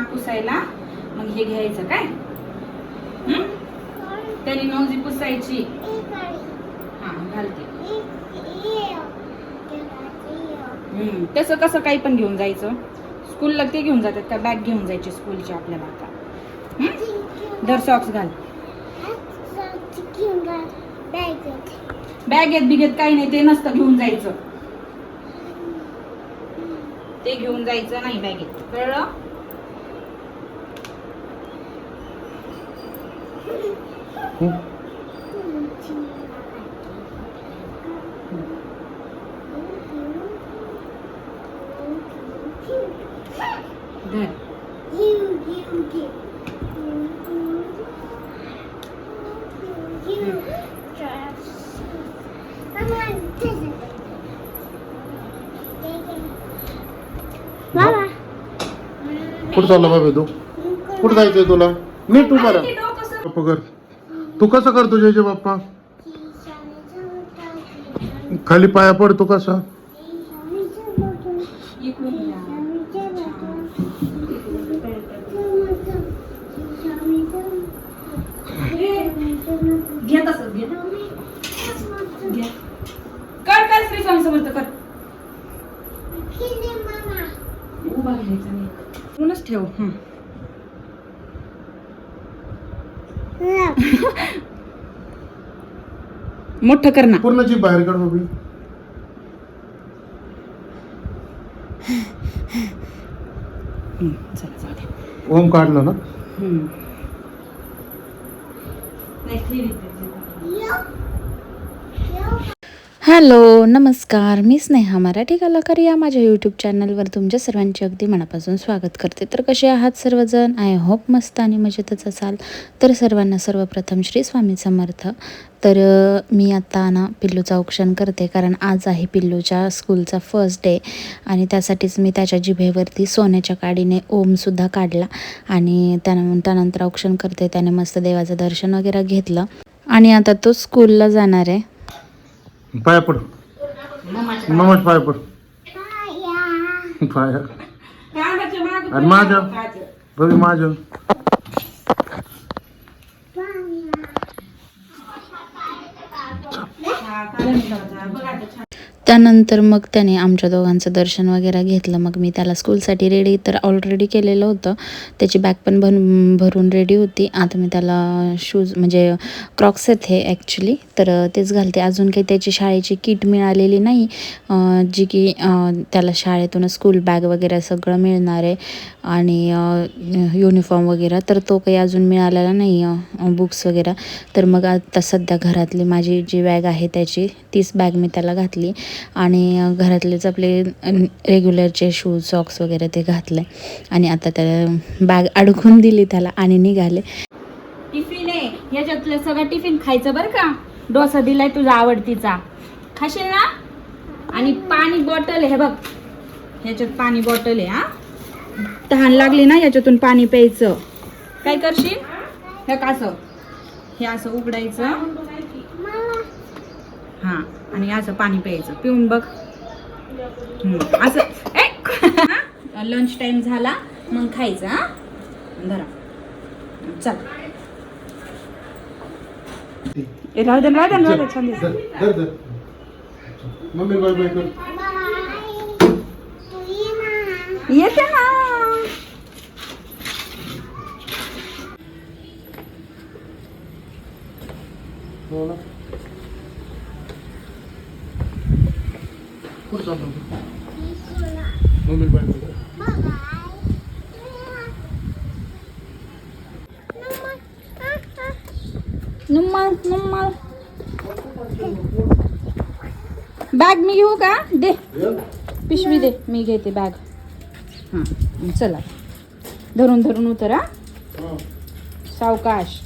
Knows पुसायला. मग हे घ्यायचं काय? हं? त्याने नोजी पुसायची. हा घालते. हं, तसं कसं काही पण घेऊन जायचं. स्कूलला ते घेऊन जातात का? बॅग घेऊन जायची स्कूलची आपल्याला आता दर सॉक्स घाल. बॅगेत बिगेत काही नाही ते नसतं घेऊन जायचं. ते घेऊन जायचं नाही बॅगेत कळलं? धर कुठं चालला बाबा तू? कुठं जायचंय तुला? नीट तू बरं पप्पा कर तू कसं करतो जय जय बाप्पा खाली पाया पडतो कसा. घे. कर कर श्री स्वामी समर्थ कर उभा राहायचं नाही इकडूनच ठेव हं. मोठं कर ना. पूर्ण जीप बाहेर काढ बाबी चला जाऊ दे. ओम काढलं ना? हं. नाही, येते. हॅलो नमस्कार. मी स्नेहा मराठी कलाकार या माझ्या यूट्यूब चॅनलवर तुमच्या सर्वांचे अगदी मनापासून स्वागत करते. तर कसे आहात सर्वजण? आय होप मस्त आणि मजेतच असाल. तर सर्वांना सर्वप्रथम श्री स्वामी समर्थ. तर मी आत्ता ना पिल्लूचं औक्षण करते कारण आज आहे पिल्लूच्या स्कूलचा फर्स्ट डे आणि त्यासाठीच मी त्याच्या जिभेवरती सोन्याच्या काडीने ओमसुद्धा काढला आणि त्यानं त्यानंतर औक्षण करते. त्याने मस्त देवाचं दर्शन वगैरे घेतलं आणि आता तो स्कूलला जाणार आहे. पाया पड. मामाच पाया. पड. पाया. आणि. बघी माझं. कानाच्या बघ आता छान. त्यानंतर मग त्याने आमच्या दोघांचं दर्शन वगैरे घेतलं. मग मी त्याला स्कूलसाठी रेडी तर ऑलरेडी केलेलं होतं. त्याची बॅग पण भर भरून रेडी होती. आता मी त्याला शूज म्हणजे क्रॉक्स आहेत हे ॲक्च्युली तर तेच घालते. अजून काही त्याची शाळेची किट मिळालेली नाही. जी की त्याला शाळेतून स्कूल बॅग वगैरे सगळं मिळणार आहे. आणि युनिफॉर्म वगैरे. तर तो काही अजून मिळालेला नाही बुक्स वगैरे. तर मग आता सध्या घरातली माझी जी बॅग आहे त्याची तीच बॅग मी त्याला घातली. आणि घरातलेच आपले रेग्युलरचे शूज सॉक्स वगैरे ते घातले. आणि आता त्याला बॅग अडकून दिली त्याला आणि निघाले. टिफिन आहे. ह्याच्यातलं सगळं टिफिन खायचं बरं का? डोसा दिलाय तुझा आवडतीचा. खाशील ना? आणि पाणी बॉटल आहे हे बघ. ह्याच्यात पाणी बॉटल आहे हा. तहान लागली ना याच्यातून पाणी प्यायचं. काय करशील? हे का असं. हे असं उघडायचं. हा आणि असं पाणी प्यायचं. पिऊन बघ. असं. लंच टाइम झाला मग खायचं हा? धरा. चल. ए, राहू दे राहू दे राहू दे छान दिसतं. धर धर धर मम्मी बाय बाय कर येते ना हो ना कुठं चाललो मम्मी बाय बाय कर नुम्माल नुम्माल बॅग मी घेऊ का? दे. पिशवी दे. मी घेते बॅग हां चला. धरून धरून उतरा सावकाश.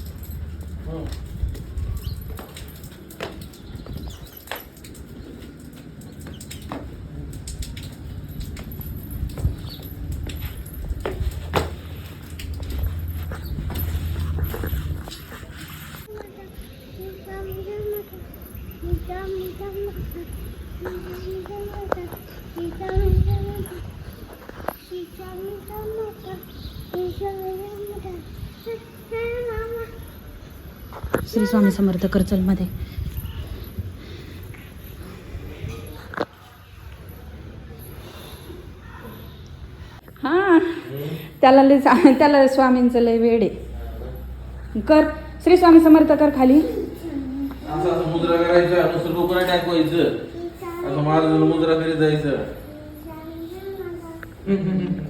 श्री स्वामी समर्थ करचलमध्ये. हा त्याला लय त्याला स्वामींचं लय वेळ आहे. कर श्री स्वामी समर्थ कर खाली. असं मुद्रा करायचं नुसतं डोकं नाही टाकवायचं. असं मुद्रा करीत जायचं.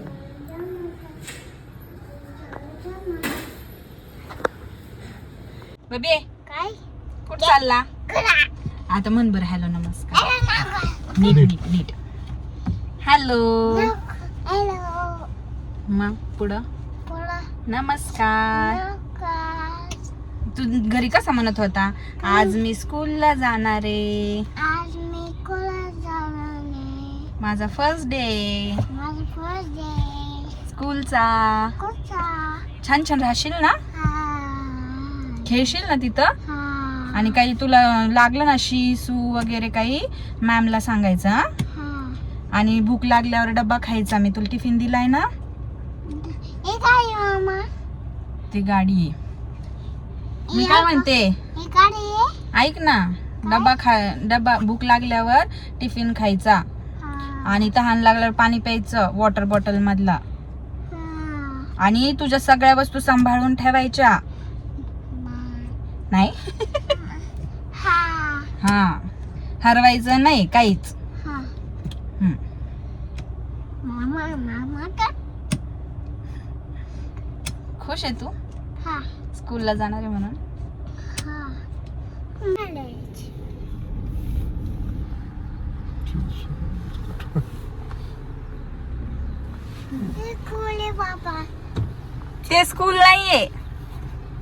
बबे काय? कुठं चालला? आता मन बरं हॅलो नमस्कार. नीट नीट नीट. हॅलो. हॅलो. मग पुढं? नमस्कार. तू घरी कसा म्हणत होता? आज मी स्कूलला जाणार आहे. आज मी कोला जाणार माझा फर्स्ट डे माझं फर्स्ट डे स्कूलचा छान छान राहशील ना? खेळशील ना तिथं? हा. आणि काही तुला लागलं ना शी सू वगैरे काही मॅमला सांगायचं हा? हा. आणि भूक लागल्यावर डब्बा खायचा. मी तुला टिफिन दिलाय ना? हे काय मामा. ती गाडी आहे मी काय म्हणते? हे आहे ऐक ना. डब्बा खा डब्बा भूक लागल्यावर टिफिन खायचा. हा. आणि तहान लागल्यावर पाणी प्यायचं वॉटर बॉटल मधला. हा. आणि तुझ्या सगळ्या वस्तू सांभाळून ठेवायच्या. नाही? हा. हा. हरवायचं नाही काहीच. हा. खुश आहे तू? हा. स्कूलला जाणार आहे म्हणून? ते स्कूल नाहीये.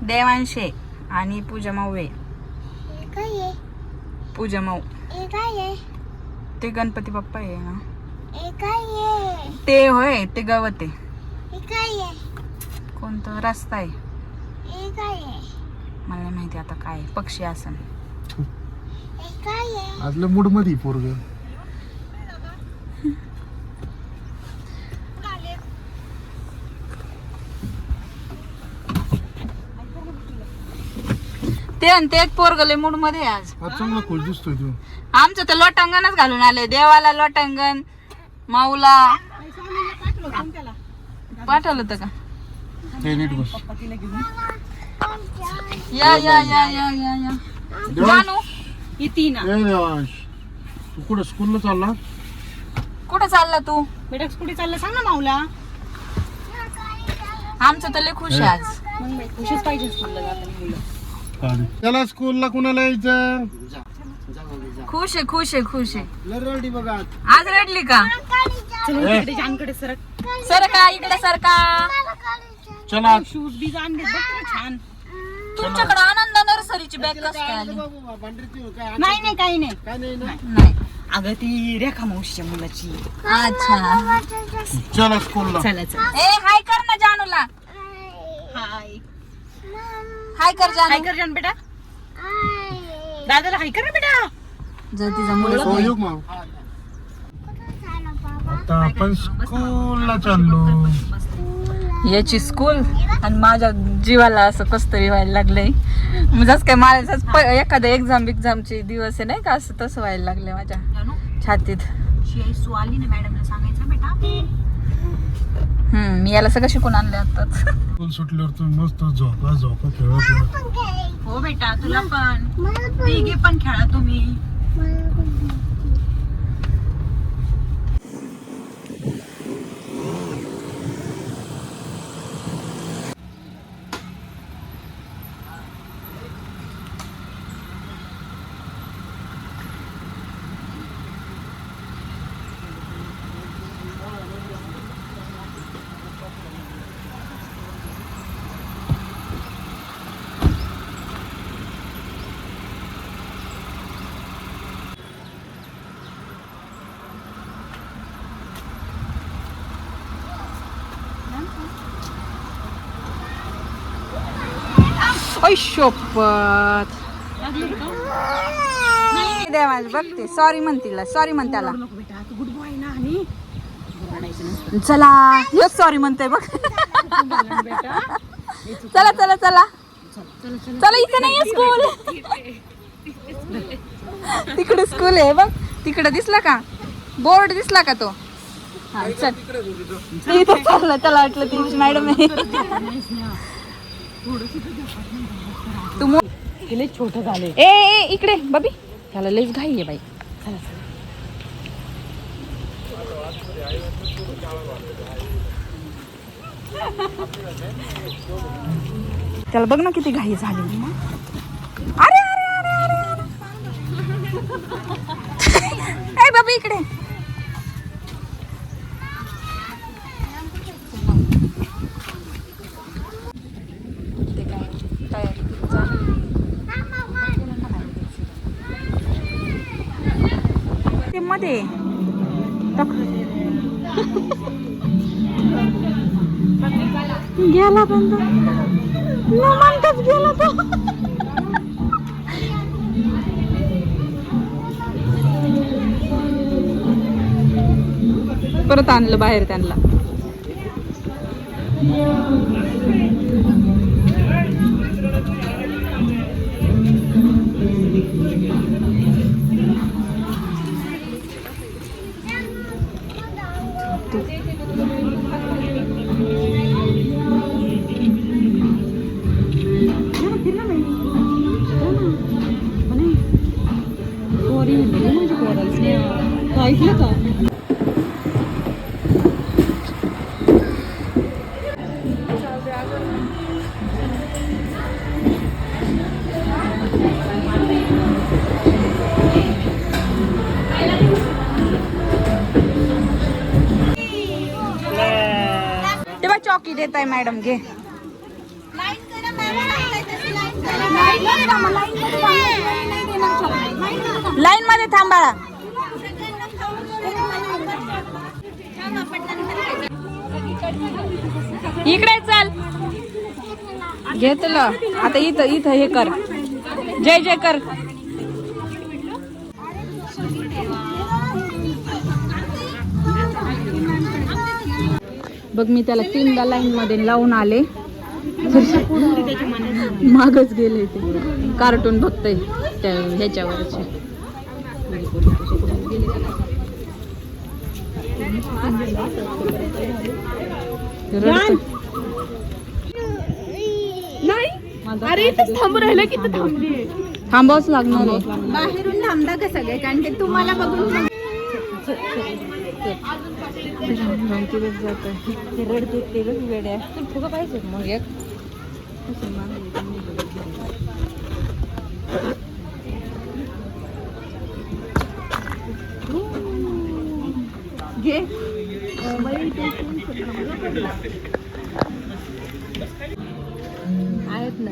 देवांशे. आणि पूजा काय आहे. पूजा माऊ काय आहे ते गणपती बाप्पा आहे ना? ते होय ते गवत आहे. कोणतं? रस्ता आहे. मला माहिती आता काय. पक्षी आसन. हे आजल्या मूडमध्ये पोरग. ते आणि ते पोरगले मूडमध्ये आहे आज. आज चांगला खुश दिसतोय तू. आमचं तर लोटांगणच घालून आले देवाला लोटांगण माऊला. पाठवलं होतं का? ते नीट बस. या या या या या या. जानू इथे ना. ए देवांश. तू कुठं स्कूलला चालला? कुठं चालला तू? बेटा कुठे चाललं सांग ना माऊला. आमचं तर लय खुश आहे आज. खुशीच पाहिजे स्कूलला जाताना मुलं. त्याला स्कूलला कुणाला यायचं? खुश आहे खुश आहे खुश आहे. रडी बघा. आज रडली का? चल तिकडे जानकडे सरक. सर का इकडे सर का चला शूज बघ किती छान. तुमच्याकडे आनंद नर्सरीची बॅग कसं काय आली? नाही नाही काही नाही नाही. अगं ती रेखा मावशीच्या मुलाची. अच्छा. चला स्कूलला चला चल. ए हाय कर ना जानूला. हाय. हाय कर हाय कर जान बेटा. दादाला हाय कर ना बेटा. जर तिचा मुलगा हो, मग. आता आपण स्कूलला चाललो. याची स्कूल आणि माझ्या जीवाला असं कस तरी व्हायला लागलंय. जस काय मला जसं प- एखादा एक्झाम बिक्झामचे दिवस आहे नाही का असं तसं व्हायला लागले माझ्या छातीत. आली ना मॅडमला सांगायचं बेटा. हम्म मी याला सगळं शिकून आणले आताच स्कूल सुटल्यावर तुम्ही मस्त झोपा झोपा खेळा खेळा हो बेटा तुला पण. तिघे पण. खेळा तुम्ही. ओय शोपत. देवाज बघते सॉरी म्हण तिला सॉरी म्हण त्याला. गुड बॉय ना आणि चला हेच सॉरी म्हणते बघ. चला चला चला. चला इथे नाहीये स्कूल तिकडे स्कूल आहे बघ. तिकडे दिसला का? बोर्ड दिसला का तो? हा चल. इथं चाललं त्याला वाटलं ती मॅडम आहे. तू मो- छोट झाले ए ए इकडे बबी. त्याला लईच घाई आहे बाई. त्याला बघ ना किती घाई झाली अरे अरे ए बाबी इकडे ते काय तयारी चालू ते. मध्ये टाक. गेला बंद न गेला तो. परत आणलं बाहेर त्यांना. ऐकलं का तेव्हा चॉकी देत आहे मॅडम घे लाईन मध्ये थांबाळा इकडे चल. घेतलं आता इथं इथं हे कर. जय जय कर बघ मी त्याला तीनदा लाईन मध्ये लावून आले. मागच गेले ते. कार्टून बघतय त्या ह्याच्यावरचे. रडतं. अरे थांबून राहिलं की थांबली थांबावंच लागणार आहे. बाहेरून थांबता का सगळे? कारण ते तुम्हाला बघून पाहिजे मग एक घे आहेत ना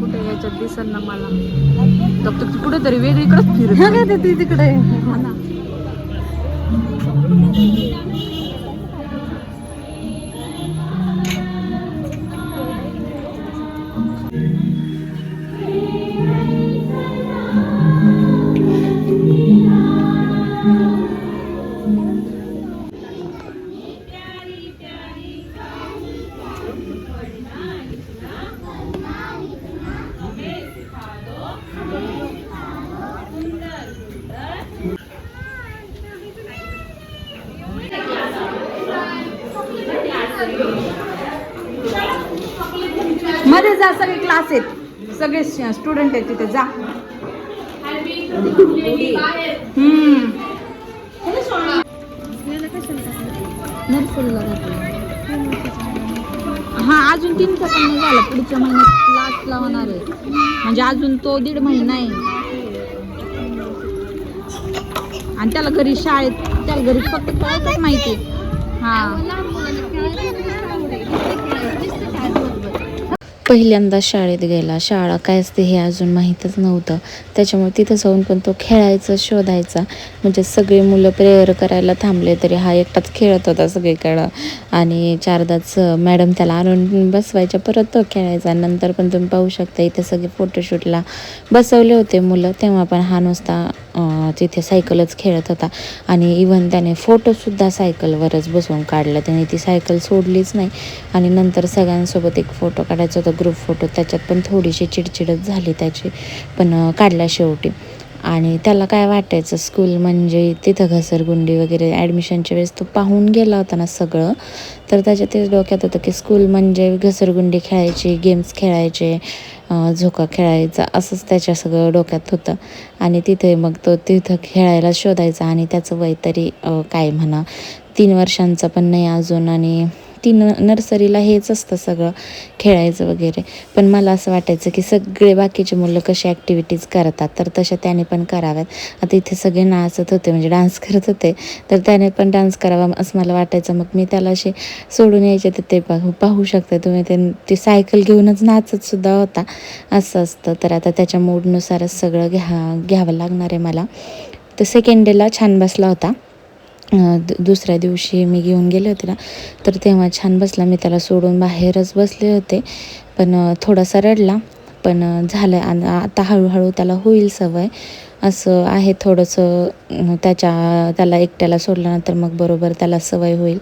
कुठे याच्यात दिसल ना मला. तर कुठेतरी वेगळीकडेच फिरत तिकडे मध्ये जा सगळे क्लास आहेत सगळे स्टुडंट आहेत तिथे जा. हम्म. हा अजून तीन पण झाला. पुढच्या महिन्यात क्लास लावणार आहे. म्हणजे अजून तो दीड महिना आहे. आणि त्याला घरी शाळेत त्याला घरी फक्त कळतच माहिती हा. पहिल्यांदा शाळेत गेला. शाळा काय असते हे अजून माहीतच नव्हतं. त्याच्यामुळे तिथं जाऊन पण तो खेळायचा शोधायचा. म्हणजे सगळे मुलं प्रेयर करायला थांबले तरी हा एकटाच खेळत होता सगळीकडं. आणि चारदाच मॅडम त्याला आणून बसवायच्या परत तो खेळायचा. नंतर पण तुम्ही पाहू शकता इथे सगळे फोटोशूटला बसवले होते मुलं. तेव्हा पण हा नुसता तिथे सायकलच खेळत होता. आणि इवन त्याने फोटोसुद्धा सायकलवरच बसून काढला. त्याने ती सायकल सोडलीच नाही. आणि नंतर सगळ्यांसोबत एक फोटो काढायचा होता ग्रुप फोटो त्याच्यात पण थोडीशी चिडचिडच झाली त्याची. पण काढला शेवटी. आणि त्याला काय वाटायचं स्कूल म्हणजे तिथं घसरगुंडी वगैरे ॲडमिशनच्या वेळेस तो पाहून गेला होता ना सगळं. तर त्याच्या तेच डोक्यात होतं की स्कूल म्हणजे घसरगुंडी खेळायची गेम्स खेळायचे झोका खेळायचा असंच त्याच्या सगळं डोक्यात होतं. आणि तिथे मग तो तिथं खेळायला शोधायचा आणि त्याचं वय तरी काय म्हणा तीन वर्षांचं पण नाही अजून आणि ती न नर्सरीला हेच असतं सगळं खेळायचं वगैरे. पण मला असं वाटायचं की सगळे बाकीचे मुलं कशी ॲक्टिव्हिटीज करतात तर तशा त्याने पण कराव्यात. आता इथे सगळे नाचत होते म्हणजे डान्स करत होते तर त्याने पण डान्स करावा असं मला वाटायचं. मग मी त्याला असे सोडून यायचे तर ते पाहू पाहू शकता तुम्ही ते ती सायकल घेऊनच नाचतसुद्धा होता असं असतं. तर आता त्याच्या मूडनुसारच सगळं घ्या घ्यावं लागणार आहे मला. तर सेकंड डेला छान बसला होता. दुसऱ्या दिवशी मी घेऊन गेले होते ना तर तेव्हा छान बसला. मी त्याला सोडून बाहेरच बसले होते. पण थोडासा रडला. पण झालं आणि आता हळूहळू त्याला होईल सवय. असं आहे थोडंसं. त्याच्या त्याला एकट्याला सोडल्यानंतर मग बरोबर त्याला सवय होईल.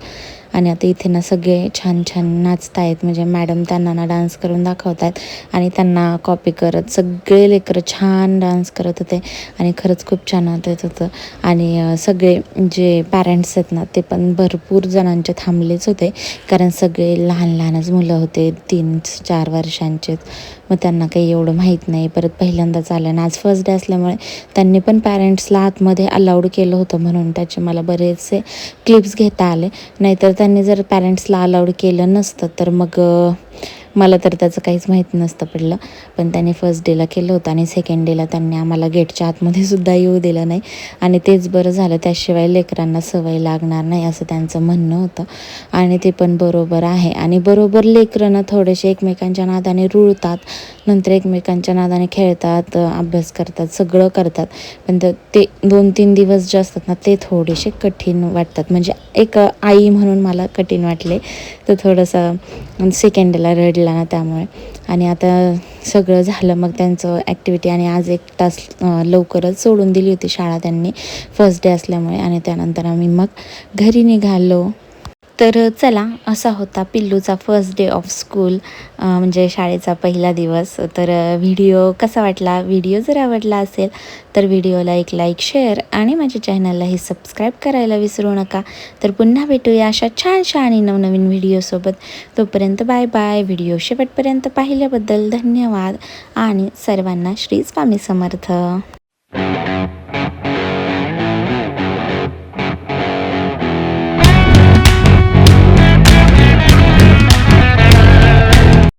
आणि आता इथे ना सगळे छान छान नाचत आहेत म्हणजे मॅडम त्यांना ना डान्स करून दाखवत आहेत आणि त्यांना कॉपी करत सगळे लेकरं छान डान्स करत होते. आणि खरंच खूप छान वाटत होतं. आणि सगळे जे पॅरेंट्स आहेत ना ते पण भरपूर जणांचे थांबलेच होते. कारण सगळे लहान लहानच मुलं होते. तीन चार वर्षांचेच. मग त्यांना काही एवढं माहीत नाही. परत पहिल्यांदाच आलं. आणि आज फर्स्ट डे असल्यामुळे त्यांनी पण पॅरेंट्सला आतमध्ये अलाउड केलं होतं म्हणून. त्याचे मला बरेचसे क्लिप्स घेता आले. नाहीतर त्यांनी जर पॅरेंट्सला अलाउड केलं नसतं तर मग मला तर त्याचं काहीच माहीत नसतं पडलं. पण त्याने फर्स्ट डेला केलं होतं आणि सेकंड डेला त्यांनी आम्हाला गेटच्या आतमध्ये सुद्धा येऊ दिलं नाही. आणि तेच बरं झालं त्याशिवाय लेकरांना सवय लागणार नाही असं त्यांचं म्हणणं होतं. आणि ते पण बरोबर आहे. आणि बरोबर लेकरं ना थोडेसे एकमेकांच्या नादाने रुळतात. नंतर एकमेकांच्या नादाने खेळतात अभ्यास करतात सगळं करतात. पण तर ते दोन तीन दिवस जे असतात ना ते थोडेसे कठीण वाटतात. म्हणजे एक आई म्हणून मला कठीण वाटले. तर थोडंसं सेकंडला रडला ना त्यामुळे. आणि आता सगळं झालं मग त्यांचं ॲक्टिव्हिटी आणि आज एक तास लवकरच सोडून दिली होती शाळा त्यांनी. फर्स्ट डे असल्यामुळे आणि त्यानंतर आम्ही मग घरी निघालो. तर चला असा होता पिल्लूचा फर्स्ट डे ऑफ स्कूल म्हणजे शाळेचा पहिला दिवस. तर व्हिडिओ कसा वाटला? व्हिडिओ जर आवडला असेल तर व्हिडिओला एक लाईक शेअर आणि माझ्या चॅनललाही सबस्क्राईब करायला विसरू नका. तर पुन्हा भेटूया अशा छानशा आणि नवनवीन व्हिडिओसोबत तोपर्यंत बाय बाय व्हिडिओ शेवटपर्यंत पाहिल्याबद्दल धन्यवाद आणि सर्वांना श्री स्वामी समर्थ.